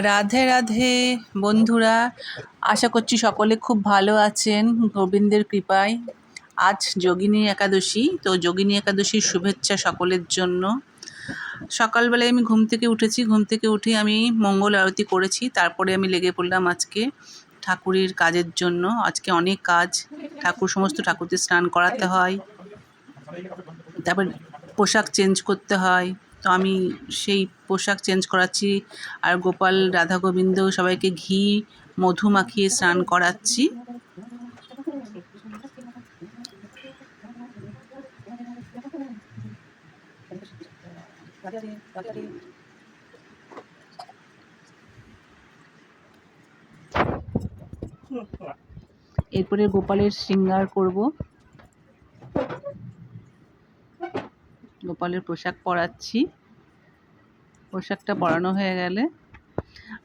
রাধে রাধে বন্ধুরা। আশা করছি সকলে খুব ভালো আছেন। গোবিন্দের কৃপায়। আজ যোগিনী একাদশী, তো যোগিনী একাদশীর শুভেচ্ছা সকলের জন্য। সকালবেলায় আমি ঘুম থেকে উঠেছি। ঘুম থেকে উঠে আমি মঙ্গল আরতি করেছি। তারপরে আমি লেগে পড়লাম আজকে ঠাকুরের কাজের জন্য। আজকে অনেক কাজ। ঠাকুর, সমস্ত ঠাকুরদের স্নান করাতে হয়। তারপর পোশাক চেঞ্জ করতে হয়। তো আমি সেই পোশাক চেঞ্জ করাচ্ছি। আর গোপাল রাধা গোবিন্দ সবাইকে ঘি, মধু মাখিয়ে স্নান করাচ্ছি। এরপরে গোপালের শৃঙ্গার করব। গোপালের পোশাক পরাচ্ছি। পোশাকটা পরানো হয়ে গেলে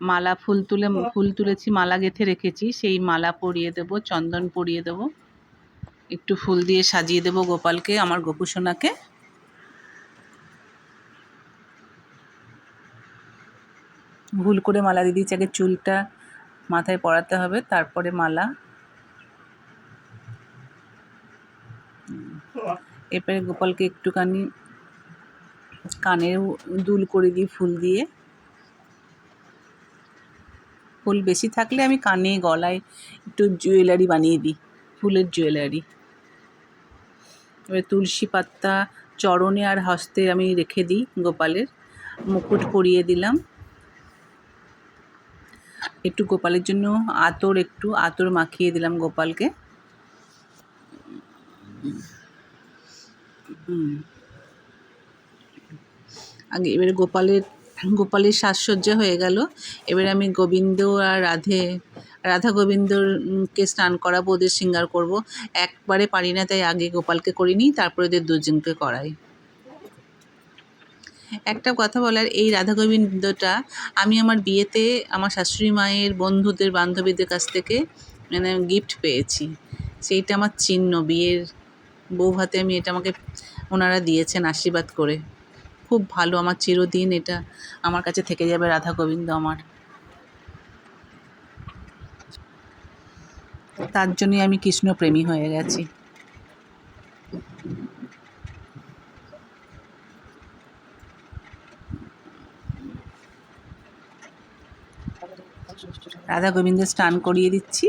মালা ফুল তুলে, ফুল তুলেছি, মালা গেঁথে রেখেছি, সেই মালা পরিয়ে দেব, চন্দন পরিয়ে দেব। একটু ফুল দিয়ে সাজিয়ে দেব গোপালকে, আমার গোপুসোনাকে। ভুল করে মালা দিয়েছি, আগে চুলটা মাথায় পরাতে হবে, তারপরে মালা। এরপরে গোপালকে একটুখানি কানেও দুল করে দিই ফুল দিয়ে। ফুল বেশি থাকলে আমি কানে, গলায় একটু জুয়েলারি বানিয়ে দিই, ফুলের জুয়েলারি। এবার তুলসী পাতা চরণে আর হস্তে আমি রেখে দিই গোপালের, মুকুট পরিয়ে দিলাম। একটু গোপালের জন্য আতর, একটু আতর মাখিয়ে দিলাম গোপালকে। হুম। আগে এবারে গোপালের গোপালের সাজসজ্জা হয়ে গেল। এবারে আমি গোবিন্দ আর রাধে, রাধা গোবিন্দকে স্নান করাবো, ওদের শৃঙ্গার করব। একবারে পারি না, তাই আগে গোপালকে করিনি তারপরে ওদের দুজনকে করাই। একটা কথা বলার, এই রাধা গোবিন্দটা আমি আমার বিয়েতে আমার শাশুড়ি মায়ের বন্ধুদের, বান্ধবীদের কাছ থেকে মানে গিফট পেয়েছি। সেইটা আমার চিহ্ন, বিয়ের বউ হাতে আমি এটা আমাকে ওনারা দিয়েছেন আশীর্বাদ করে। খুব ভালো, আমার চিরদিন এটা আমার কাছে থেকে যাবে, রাধা গোবিন্দ আমার। তার জন্যই আমি কৃষ্ণপ্রেমী হয়ে গেছি। রাধা গোবিন্দ স্নান করিয়ে দিচ্ছি,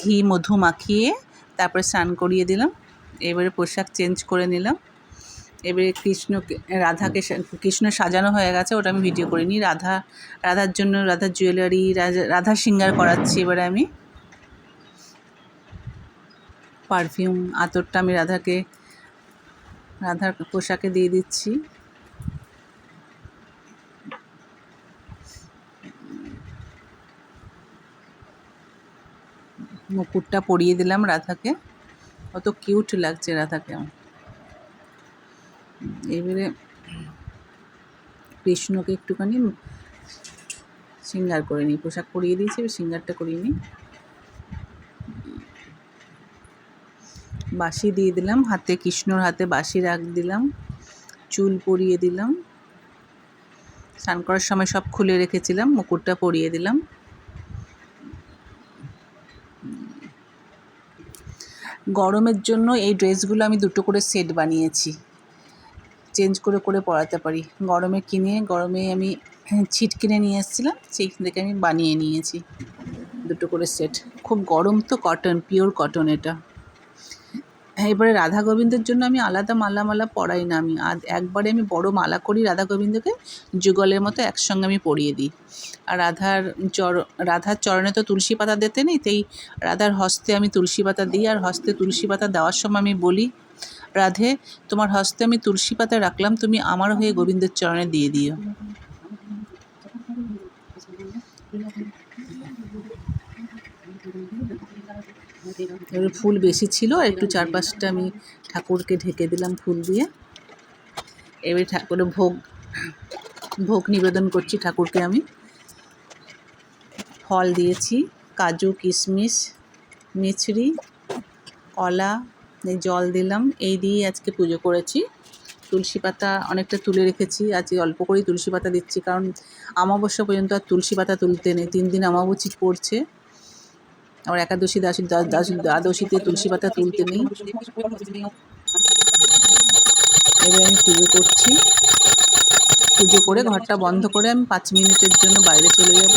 ঘি, মধু মাখিয়ে তারপরে স্নান করিয়ে দিলাম, এবারে পোশাক চেঞ্জ করে নিলাম। এবারে কৃষ্ণকে রাধাকে কৃষ্ণ সাজানো হয়ে গেছে, ওটা আমি ভিডিও করিনি। রাধা, রাধার জন্য, রাধার জুয়েলারি রাধা সিঙ্গার করাচ্ছি এবারে আমি। পারফিউম আতরটা আমি রাধাকে, রাধার পোশাকে দিয়ে দিচ্ছি। মুকুটটা পরিয়ে দিলাম রাধাকে। কত কিউট লাগছে রাধাকে আমার। এবারে কৃষ্ণকে একটুখানি সিঙ্গার করে নিই, পোশাক পরিয়ে দিয়েছি, এবার সিঙ্গারটা করিয়ে নিই। বাসি দিয়ে দিলাম, হাতে কৃষ্ণর হাতে বাসি রাখ দিলাম, চুল পরিয়ে দিলাম, স্নান করার সময় সব খুলে রেখেছিলাম, মুকুটটা পরিয়ে দিলাম। গরমের জন্য এই ড্রেসগুলো আমি দুটো করে সেট বানিয়েছি। চেঞ্জ করে করে পড়াতে পারি। গরমে কিনে, গরমে আমি ছিট কিনে নিয়ে এসেছিলাম সেইখান থেকে আমি বানিয়ে নিয়েছি দুটো করে সেট খুব গরম তো কটন পিওর কটন এটা। এবারে রাধা গোবিন্দের জন্য আমি আলাদা মালা মালা পরাই না আমি। আর একবারে আমি বড় মালা করি রাধা গোবিন্দকে, যুগলের মতো একসঙ্গে আমি পরিয়ে দিই। আর রাধার চর, রাধার চরণে তো তুলসী পাতা দিতে নেই, তাই রাধার হস্তে আমি তুলসী পাতা দিই, আর হস্তে তুলসী পাতা দেওয়ার সময় আমি বলি রাধে, তোমার হস্তে আমি তুলসী পাতা রাখলাম, তুমি আমার হয়ে গোবিন্দের চরণে দিয়ে দিও। ফুল বেশি ছিল একটু চার পাঁচটা আমি ঠাকুরকে ঢেকে দিলাম ফুল দিয়ে। এবার ঠাকুরের ভোগ ভোগ নিবেদন করছি ঠাকুরকে আমি। ফল দিয়েছি, কাজু, কিশমিশ, মিছরি, কলা জল দিলাম, এই দিয়েই আজকে পুজো করেছি। তুলসী পাতা অনেকটা তুলে রেখেছি আজ অল্প করেই তুলসী পাতা দিচ্ছি, কারণ অমাবস্যা পর্যন্ত আর তুলসী পাতা তুলতে নেই, তিন দিন অমাবস্যা পড়ছে। আবার একাদশী দাসী দ্বাদশীতে তুলসী পাতা তুলতে নেই। এবার আমি পুজো করছি। পুজো করে ঘরটা বন্ধ করে আমি পাঁচ মিনিটের জন্য বাইরে চলে যাব।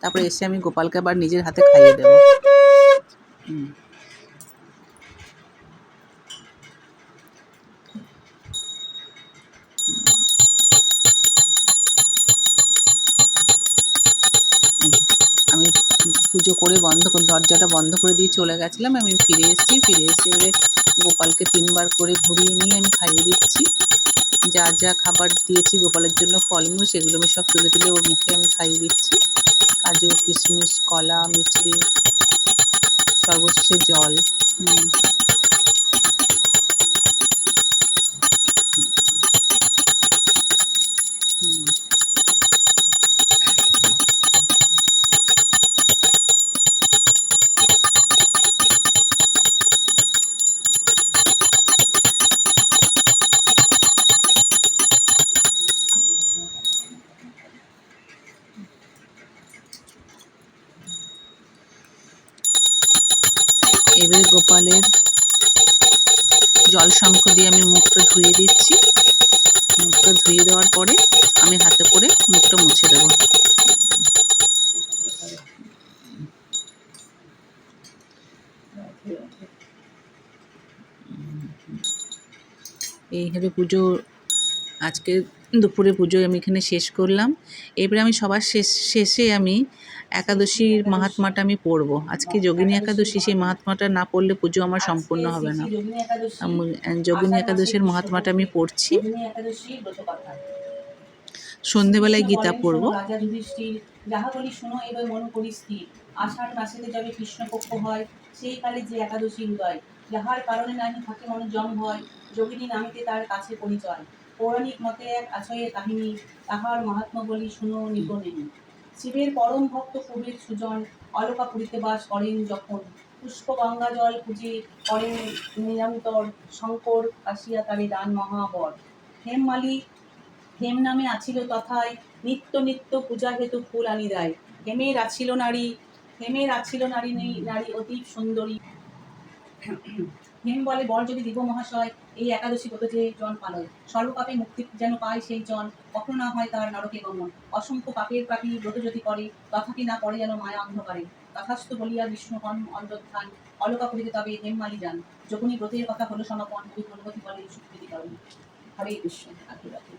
তারপরে এসে আমি গোপালকে আবার নিজের হাতে খাইয়ে দেবো। হুম। পুজো করে বন্ধ করে, দরজাটা বন্ধ করে দিয়ে চলে গেছিলাম আমি ফিরে এসেছি, ফিরে এসে এবারে গোপালকে তিনবার করে ঘুরিয়ে নিয়ে আমি খাইয়ে দিচ্ছি যা যা খাবার দিয়েছি, গোপালের জন্য ফলমূল, সেগুলো আমি সব তুলে তুলে ওর মুখে আমি খাইয়ে দিচ্ছি কাজু, কিশমিশ, কলা, মিছরি, সর্বশেষে জল হুম। হুম। এবারে গোপালের জল শঙ্খ দিয়ে আমি মুখটা ধুয়ে দিচ্ছি। মুখটা ধুয়ে দেওয়ার পরে আমি হাতে করে মুখটা মুছে দেবো। এই হবে পুজো আজকে দুপুরে পুজো আমি এখানে শেষ করলাম। এবারে আমি সবার শেষ শেষে আমি একাদশীর মাহাত্মাটা আমি পড়ব। আজকে যোগিনী একাদশী। সেই মাহাত্মাটা না পড়লে পুজো আমার সম্পূর্ণ হবে না। যোগিনী একাদশীর মাহাত্মাটা আমি পড়ছি। সন্ধেবেলায় গীতা পড়ব। রাজা যুধিষ্ঠির যাহা বলি শুনো এবার মন করি আষাঢ় মাসেতে যবে কৃষ্ণপক্ষ হয় সেই কালে যে একাদশী উদয় যাহার কারণে নাহি থাকে মন জম হয় যোগিনী নামিতে তার কাছে পরিচয়। পৌরাণিক মতে এক আছয়ের কাহিনী তাহার মাহাত্ম বলি শুনো নিগণে শিবের পরম ভক্ত কুবের সুজন অলকাপুরীতে বাস করেন যখন। পুষ্প গঙ্গা জল পুজে করেন নিরন্তর শঙ্কর আসিয়া তারে দান মহাবর হেমমালি হেম নামে আছিল তথায় নিত্য নিত্য পূজা হেতু ফুল আনি দেয়। হেমের আছিল নারী, হেমের আছিল নারী নেই, নারী অতি সুন্দরী। হেম বলে বর যদি দিব মহাশয় এই একাদশী ব্রত যে জন পালন, সর্বপাপে মুক্তি যেন পায় সেই জন, কখনো না হয় তার নরকে গমন। অসংখ্য পাপের পাপি ব্রত যদি করে, তথাপি না পড়ে যেন মায়া অন্ধকারে। তথাস্থ বলিয়া বিষ্ণুগণ অন্তর্ধান করিতে তবে হেমমালি যান। যখনই ব্রতের কথা হলো সমাপন কবি অনুমতি বলে করেন হরে কৃষ্ণ রাখি